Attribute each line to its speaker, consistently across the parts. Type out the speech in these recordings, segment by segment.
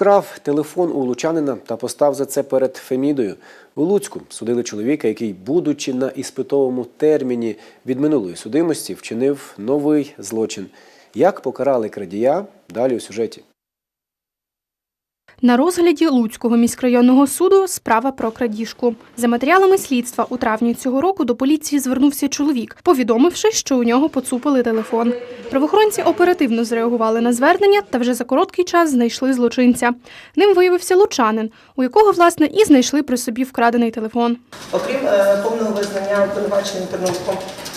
Speaker 1: Вкрав телефон у лучанина та постав за це перед Фемідою. У Луцьку судили чоловіка, який, будучи на іспитовому терміні від минулої судимості, вчинив новий злочин. Як покарали крадія? Далі у сюжеті.
Speaker 2: На розгляді Луцького міськрайонного суду справа про крадіжку. За матеріалами слідства у травні цього року до поліції звернувся чоловік, повідомивши, що у нього поцупили телефон. Правоохоронці оперативно зреагували на звернення та вже за короткий час знайшли злочинця. Ним виявився лучанин, у якого власне і знайшли при собі вкрадений телефон.
Speaker 3: Окрім е, повного визнання обвинуваченим Терновиком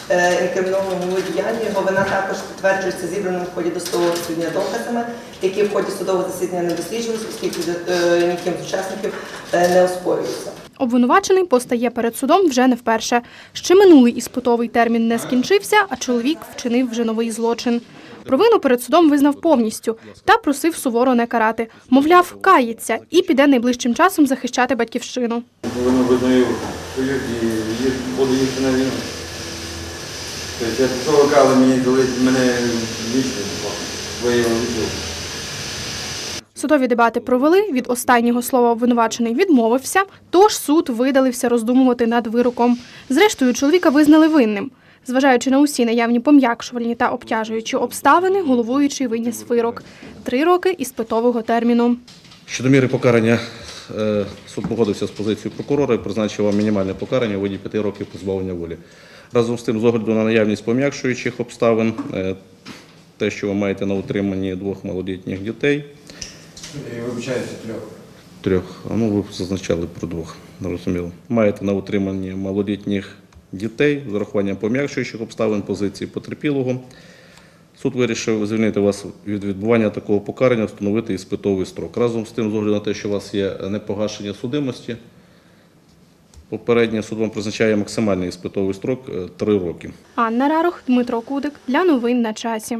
Speaker 3: е, інкримінованому діяння, його вина також підтверджується зібраним в ході досудового розслідування доказами, які в ході судового засідання не досліджувалися, оскільки е, ніким з учасників е, не оспорюються.
Speaker 2: Обвинувачений постає перед судом вже не вперше. Ще минулий іспитовий термін не скінчився, а чоловік вчинив вже новий злочин. Провину перед судом визнав повністю та просив суворо не карати. Мовляв, кається і піде найближчим часом захищати батьківщину.
Speaker 4: Визнаю і їхати на війну. Тобто я того казу мені дали мене вічно виявили відділ.
Speaker 2: Судові дебати провели. Від останнього слова обвинувачений відмовився, тож суд видалився роздумувати над вироком. Зрештою, чоловіка визнали винним. Зважаючи на усі наявні пом'якшувальні та обтяжуючі обставини, головуючий виніс вирок – три роки іспитового терміну.
Speaker 5: Щодо міри покарання, суд погодився з позицією прокурора і призначив вам мінімальне покарання у виді п'яти років позбавлення волі. Разом з тим, з огляду на наявність пом'якшуючих обставин, е, те, що ви маєте на утриманні двох малолітніх дітей,
Speaker 4: вибачаюся трьох.
Speaker 5: трьох, а ну ви зазначали про двох, зрозуміло. Маєте на утриманні малолітніх дітей з урахуванням пом'якшуючих обставин позиції потерпілого. Суд вирішив звільнити вас від відбування такого покарання, встановити іспитовий строк. Разом з тим, з огляду на те, що у вас є непогашення судимості, попереднє суд вам призначає максимальний іспитовий строк 3 роки.
Speaker 2: Анна Рарух, Дмитро Кудик. Для новин на часі.